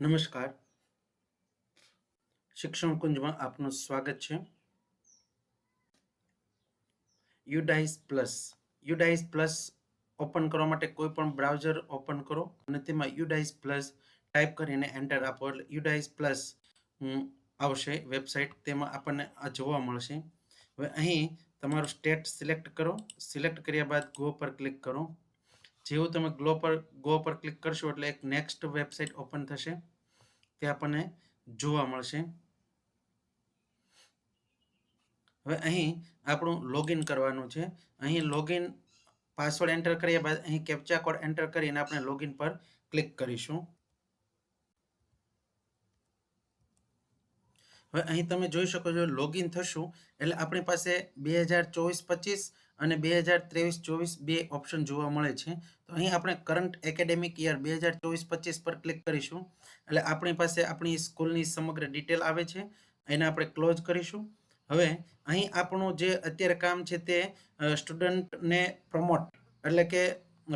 નમસ્કાર. શિક્ષણ કુંજમાં આપનું સ્વાગત છે. UDISE plus. UDISE plus open કરવા માટે કોઈ પણ બ્રાઉઝર ઓપન કરો અને તેમાં યુડાઇસ પ્લસ ટાઈપ કરીને એન્ટર આપો. એટલે યુડાઇસ પ્લસ આવશે વેબસાઇટ. તેમાં આપણને આ જોવા મળશે. હવે અહીં તમારું સ્ટેટ સિલેક્ટ કરો. સિલેક્ટ કર્યા બાદ ગો પર ક્લિક કરો. જેવું તમે ગ્લો પર ગો પર ક્લિક કરશો એટલે એક નેક્સ્ટ વેબસાઇટ ઓપન થશે. તે આપણને જોવા મળશે. હવે અહીં આપણું લોગિન કરવાનું છે. અહીં લોગિન પાસવર્ડ એન્ટર કર્યા બાદ અહીં કેપ્ચા કોડ એન્ટર કરીને આપણે લોગિન પર ક્લિક કરીશું. હવે અહીં તમે જોઈ શકો છો લોગિન થશું. એટલે આપણી પાસે બે હજાર ચોવીસ પચીસ અને બે હજાર ત્રેવીસ ચોવીસ બે ઓપ્શન જોવા મળે છે. તો અહીં આપણે કરંટ એકેડેમિક યર બે હજાર ચોવીસ પચીસ પર ક્લિક કરીશું. એટલે આપણી પાસે આપણી સ્કૂલની સમગ્ર ડિટેલ આવે છે. એને આપણે ક્લોઝ કરીશું. હવે અહીં આપણું જે અત્યારે કામ છે તે સ્ટુડન્ટને પ્રમોટ એટલે કે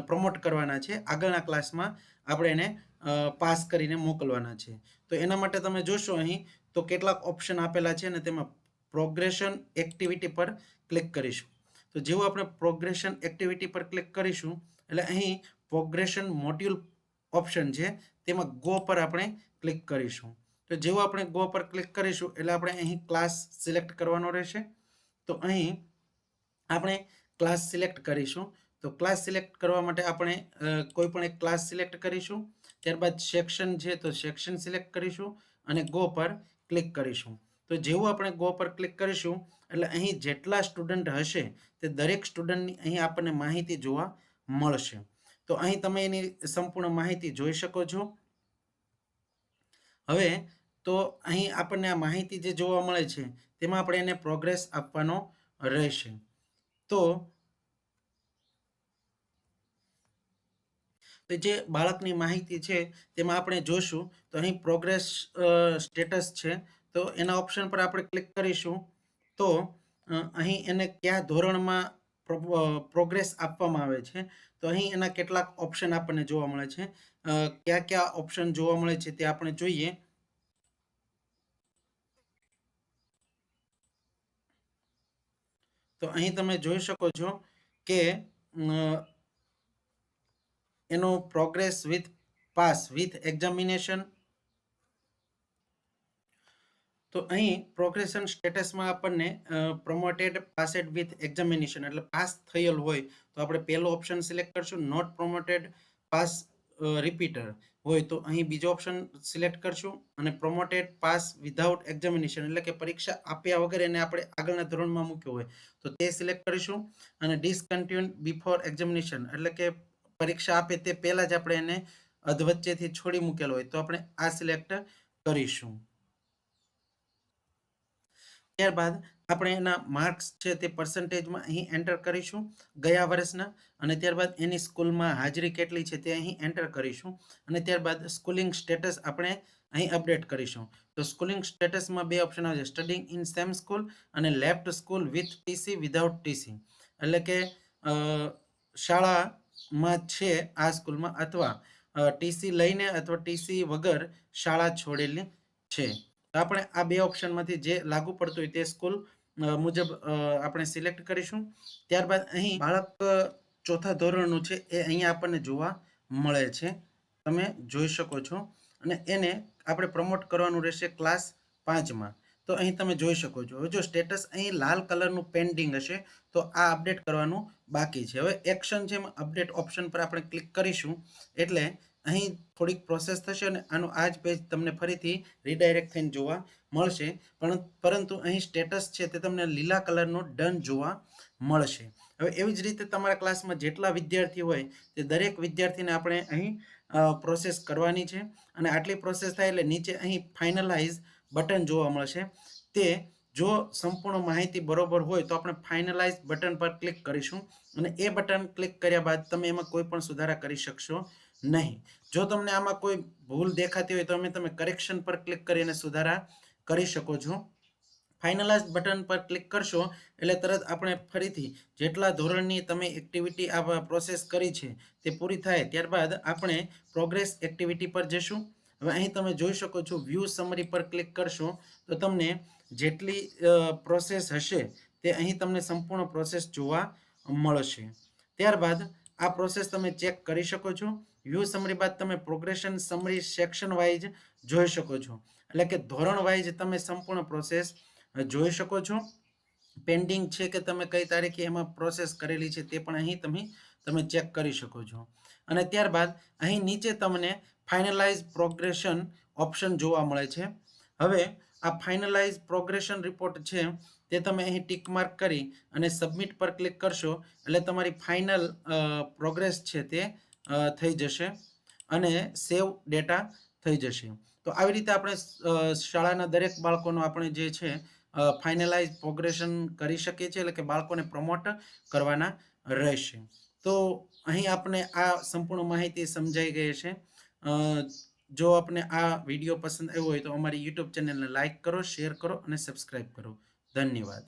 પ્રમોટ કરવાના છે. આગળના ક્લાસમાં આપણે એને પાસ કરીને મોકલવાના છે. તો એના માટે તમે જોશો અહીં, તો કેટલાક ઓપ્શન આપેલા છે અને તેમાં પ્રોગ્રેશન એક્ટિવિટી પર ક્લિક કરીશું. તો જેવું આપણે પ્રોગ્રેશન એક્ટિવિટી પર ક્લિક કરીશું, એટલે અહીં પ્રોગ્રેશન મોડ્યુલ ઓપ્શન છે, તેમાં ગો પર આપણે ક્લિક કરીશું. તો જેવું આપણે ગો પર ક્લિક કરીશું, એટલે આપણે અહીં ક્લાસ સિલેક્ટ કરવાનો રહેશે. તો અહીં આપણે ક્લાસ સિલેક્ટ કરીશું. તો ક્લાસ સિલેક્ટ કરવા માટે આપણે કોઈ પણ એક ક્લાસ સિલેક્ટ કરીશું. ત્યારબાદ સેક્શન છે, તો સેક્શન સિલેક્ટ કરીશું અને ગો પર ક્લિક કરીશું. તો જેવું આપણે ગો પર ક્લિક કરીશું, એટલે અહીં જેટલા સ્ટુડન્ટ હશે તે દરેક સ્ટુડન્ટની અહીં આપણને માહિતી જોવા મળશે. તો અહીં તમે એની સંપૂર્ણ માહિતી જોઈ શકો છો. હવે તો અહીં આપણને આ માહિતી જે જોવા મળે છે, તેમાં આપણે એને પ્રોગ્રેસ આપવાનો રહેશે. તો જે બાળકની માહિતી છે તેમાં આપણે જોશું, તો અહીં પ્રોગ્રેસ સ્ટેટસ છે. તો એના ઓપ્શન પર આપણે ક્લિક કરીશું. તો અહીં એને કયા ધોરણમાં પ્રોગ્રેસ આપવામાં આવે છે? તો અહીં એના કેટલાક ઓપ્શન આપણને જોવા મળે છે. કયા કયા ઓપ્શન જોવા મળે છે તે આપણે જોઈએ. તો અહીં તમે જોઈ શકો છો કે એનો progress with pass with examination તો અહીં પ્રોગ્રેશન સ્ટેટસમાં આપણને પ્રમોટેડ પાસેડ વિથ એક્ઝામિનેશન એટલે પાસ થયેલ હોય, તો આપણે પહેલો ઓપ્શન સિલેક્ટ કરશું નોટ પ્રમોટેડ પાસ રિપીટર હોય, તો અહીં બીજો ઓપ્શન સિલેક્ટ કરશું અને પ્રમોટેડ પાસ વિધાઉટ એક્ઝામિનેશન એટલે કે પરીક્ષા આપ્યા વગર એને આપણે આગળના ધોરણમાં મૂક્યો હોય. તો તે સિલેક્ટ કરીશું અને ડિસકન્ટિન્યુ બિફોર એક્ઝામિનેશન એટલે કે પરીક્ષા આપે તે પહેલાં જ આપણે એને અધવચ્ચેથી છોડી મૂકેલો હોય, તો આપણે આ સિલેક્ટ કરીશું. ત્યારબાદ આપણે એના માર્ક્સ છે તે પર્સન્ટેજમાં અહીં એન્ટર કરીશું ગયા વર્ષના અને ત્યારબાદ એની સ્કૂલમાં હાજરી કેટલી છે તે અહીં એન્ટર કરીશું અને ત્યારબાદ સ્કૂલિંગ સ્ટેટસ આપણે અહીં અપડેટ કરીશું. તો સ્કૂલિંગ સ્ટેટસમાં બે ઓપ્શન આવશે સ્ટડિંગ ઇન સેમ સ્કૂલ અને left school with TC without TC એટલે કે શાળામાં છે આ સ્કૂલમાં અથવા ટીસી લઈને અથવા ટીસી વગર શાળા છોડેલી છે. આપણે આ બે ઓપ્શનમાંથી જે લાગુ પડતું હોય તે સ્કૂલ મુજબ આપણે સિલેક્ટ કરીશું. ત્યારબાદ અહીં બાળક ચોથા ધોરણનું છે એ અહીંયા આપણને જોવા મળે છે. તમે જોઈ શકો છો. અને એને આપણે પ્રમોટ કરવાનું રહેશે ક્લાસ પાંચમાં. તો અહીં તમે જોઈ શકો છો. હવે જો સ્ટેટસ અહીં લાલ કલરનું પેન્ડિંગ હશે, તો આ અપડેટ કરવાનું બાકી છે. હવે એક્શન છે અપડેટ ઓપ્શન પર આપણે ક્લિક કરીશું. એટલે અહીં થોડીક પ્રોસેસ થશે અને આનું આ જ પેજ તમને ફરીથી રીડાયરેક્ટ થઈને જોવા મળશે. પણ પરંતુ અહીં સ્ટેટસ છે તે તમને લીલા કલરનો ડન જોવા મળશે. હવે એવી જ રીતે તમારા ક્લાસમાં જેટલા વિદ્યાર્થી હોય તે દરેક વિદ્યાર્થીને આપણે અહીં પ્રોસેસ કરવાની છે. અને આટલી પ્રોસેસ થાય એટલે નીચે અહીં ફાઇનલાઇઝ બટન જોવા મળશે. તે જો સંપૂર્ણ માહિતી બરોબર હોય તો આપણે ફાઇનલાઇઝ બટન પર ક્લિક કરીશું. અને એ બટન ક્લિક કર્યા બાદ તમે એમાં કોઈ પણ સુધારા કરી શકશો નહીં. જો તમને આમાં કોઈ ભૂલ દેખાતી હોય તો અમે તમે કરેક્શન પર ક્લિક કરીને સુધારા કરી શકો છો. ફાઇનલાઇઝ બટન પર ક્લિક કરશો એટલે તરત આપણે ફરીથી જેટલા ધોરણની તમે એક્ટિવિટી આ પ્રોસેસ કરી છે તે પૂરી થાય ત્યારબાદ આપણે પ્રોગ્રેસ એક્ટિવિટી પર જશું હવે અહીં તમે જોઈ શકો છો વ્યૂ સમરી પર ક્લિક કરશો તો તમને જેટલી પ્રોસેસ હશે તે અહીં તમને સંપૂર્ણ પ્રોસેસ જોવા મળશે. ત્યારબાદ આ પ્રોસેસ તમે ચેક કરી શકો છો. વ્યૂ સમરી બાદ તમે પ્રોગ્રેશન સમરી સેક્શન વાઇઝ જોઈ શકો છો. એટલે કે ધોરણ વાઇઝ તમે સંપૂર્ણ પ્રોસેસ જોઈ શકો છો. પેન્ડિંગ છે કે તમે કઈ તારીખે એમાં પ્રોસેસ કરેલી છે તે પણ અહીં તમે તમે ચેક કરી શકો છો. અને ત્યારબાદ અહીં નીચે તમને ફાઇનલાઇઝ પ્રોગ્રેશન ઓપ્શન જોવા મળે છે. હવે આ ફાઇનલાઇઝ પ્રોગ્રેશન રિપોર્ટ છે, તે તમે અહીં ટીક માર્ક કરી અને સબમિટ પર ક્લિક કરશો, એટલે તમારી ફાઇનલ પ્રોગ્રેસ છે તે થઈ જશે અને સેવ ડેટા થઈ જશે. તો આવી રીતે આપણે શાળાના દરેક બાળકોનો આપણે જે છે ફાઇનલાઇઝ પ્રોગ્રેશન કરી શકીએ છીએ, એટલે કે બાળકોને પ્રમોટ કરવાના રહેશે. તો અહીં આપણે આ સંપૂર્ણ માહિતી સમજાઈ ગઈ છે. જો આપને આ વીડિયો પસંદ આવ્યો હોય તો અમારી યુટ્યુબ ચેનલને લાઇક કરો, શેર કરો અને સબસ્ક્રાઈબ કરો. ધન્યવાદ.